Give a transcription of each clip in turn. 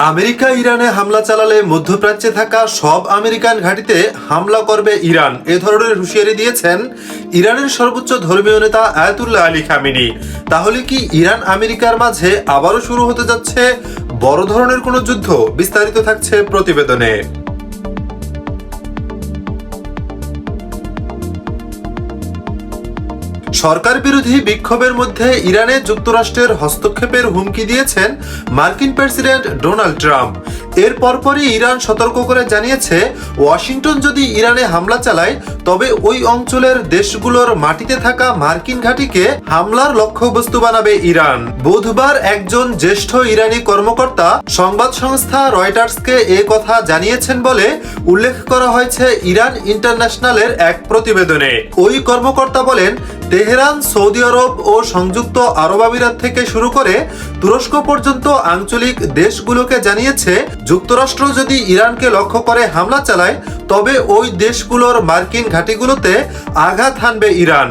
America ইরানে হামলা চালালে মধ্যপ্রাচ্যে থাকা সব আমেরিকান ঘাঁটিতে হামলা করবে ইরান। এ ধরনের হুঁশিয়ারি দিয়েছেন ইরানের সর্বোচ্চ ধর্মীয় নেতা আয়াতুল্লাহ আলী খামিনি। তাহলে কি ইরান আমেরিকার মাঝে আবারও শুরু হতে যাচ্ছে বড় ধরনের কোনো যুদ্ধ? বিস্তারিত থাকছে প্রতিবেদনে। সরকার বিরোধী বিক্ষোভের মধ্যে ইরানে যুক্তরাষ্ট্রের হস্তক্ষেপের হুমকি দিয়েছেন মার্কিন প্রেসিডেন্ট ডোনাল্ড ট্রাম্প। এর পরপরই ইরান সতর্ক করে জানিয়েছে, ওয়াশিংটন যদি ইরানে হামলা চালায় তবে ওই অঞ্চলের দেশগুলোর মাটিতে থাকা মার্কিন ঘাঁটিকে হামলার লক্ষ্যবস্তু বানাবে ইরান। বুধবার একজন জ্যেষ্ঠ ইরানি কর্মকর্তা সংবাদ সংস্থা রয়টার্সকে এ কথা জানিয়েছেন বলে উল্লেখ করা হয়েছে ইরান ইন্টারন্যাশনালের এক প্রতিবেদনে। ওই কর্মকর্তা বলেন, তেহরান, সৌদি আরব ও সংযুক্ত আরব আমিরাত থেকে শুরু করে তুরস্ক পর্যন্ত আঞ্চলিক দেশগুলোকে জানিয়েছে, যুক্তরাষ্ট্র যদি ইরানকে লক্ষ্য করে হামলা চালায়, তবে ওই দেশগুলোর মার্কিন ঘাঁটিগুলোতে আঘাত হানবে ইরান।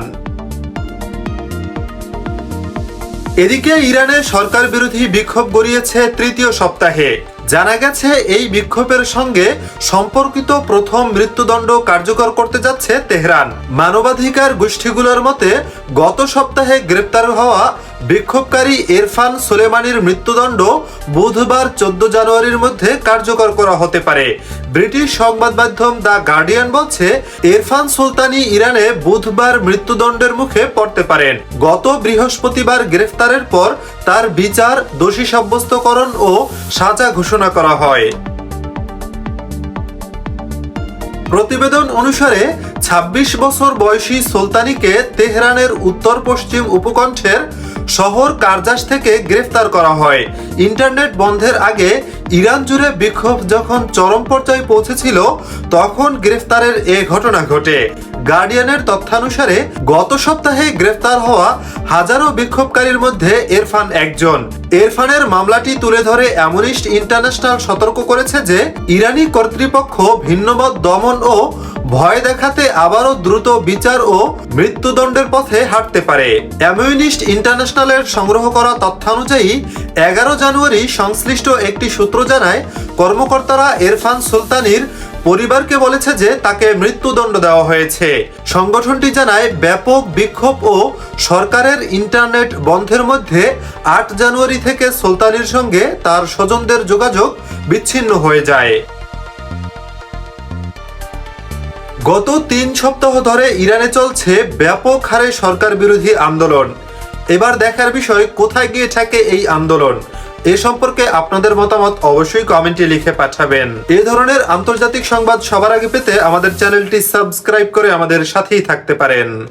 এদিকে ইরানের সরকার বিরোধী বিক্ষোভ গড়িয়েছে তৃতীয় সপ্তাহে। জানা গেছে, এই বিক্ষোভের সঙ্গে সম্পর্কিত প্রথম মৃত্যুদণ্ড কার্যকর করতে যাচ্ছে তেহরান। মানবাধিকার গোষ্ঠীগুলোর মতে, গত সপ্তাহে গ্রেপ্তার হওয়া বিক্ষোভকারী ইরফান সোলেমানির মৃত্যুদণ্ড বুধবার চোদ্দ জানুয়ারির মধ্যে কার্যকর করা হতে পারে। ব্রিটিশ সংবাদ মাধ্যম দ্য গার্ডিয়ান বলছে, ইরফান সুলতানি ইরানে বুধবার মৃত্যুদণ্ডের মুখে পড়তে পারেন। গত বৃহস্পতিবার গ্রেফতারের পর তার বিচার, দোষী সাব্যস্তকরণ ও সাজা ঘোষণা করা হয়। প্রতিবেদন অনুসারে ২৬ বছর বয়সী সুলতানিকে তেহরানের উত্তর পশ্চিম উপকণ্ঠের শহর কারজাস থেকে গ্রেফতার করা হয়। ইন্টারনেট বন্ধের আগে ইরান জুড়ে বিক্ষোভ যখন চরম পর্যায়ে পৌঁছেছিল, তখন গ্রেফতারের এ ঘটনা ঘটে। গার্ডিয়ানের তথ্যানুসারে, গত সপ্তাহে গ্রেফতার হওয়া হাজারো বিক্ষোভকারীর মধ্যে এরফান একজন। এরফানের মামলাটি তুলে ধরে অ্যামনিস্ট ইন্টারন্যাশনাল সতর্ক করেছে যে, ইরানি কর্তৃপক্ষ ভিন্নমত দমন ও ভয় দেখাতে আবারও দ্রুত বিচার ও মৃত্যুদণ্ডের পথে হাঁটতে পারে। অ্যামিউনিস্ট ইন্টারন্যাশনালের সংগ্রহ করা তথ্যানুযায়ী, এগারো জানুয়ারি সংশ্লিষ্ট একটি সূত্র জানায়, কর্মকর্তারা এরফান সুলতানির পরিবারকে বলেছে যে তাকে মৃত্যুদণ্ড দেওয়া হয়েছে। সংগঠনটি জানায়, ব্যাপক বিক্ষোভ ও সরকারের ইন্টারনেট বন্ধের মধ্যে আট জানুয়ারি থেকে সুলতানির সঙ্গে তার স্বজনদের যোগাযোগ বিচ্ছিন্ন হয়ে যায়। গত তিন সপ্তাহ ধরে ইরানে চলছে ব্যাপক হারে সরকার বিরোধী আন্দোলন। এবার দেখার বিষয়, কোথায় গিয়ে থাকে এই আন্দোলন? এ সম্পর্কে আপনাদের মতামত অবশ্যই কমেন্টে লিখে পাঠাবেন। এ ধরনের আন্তর্জাতিক সংবাদ সবার আগে পেতে আমাদের চ্যানেলটি সাবস্ক্রাইব করে আমাদের সাথেই থাকতে পারেন।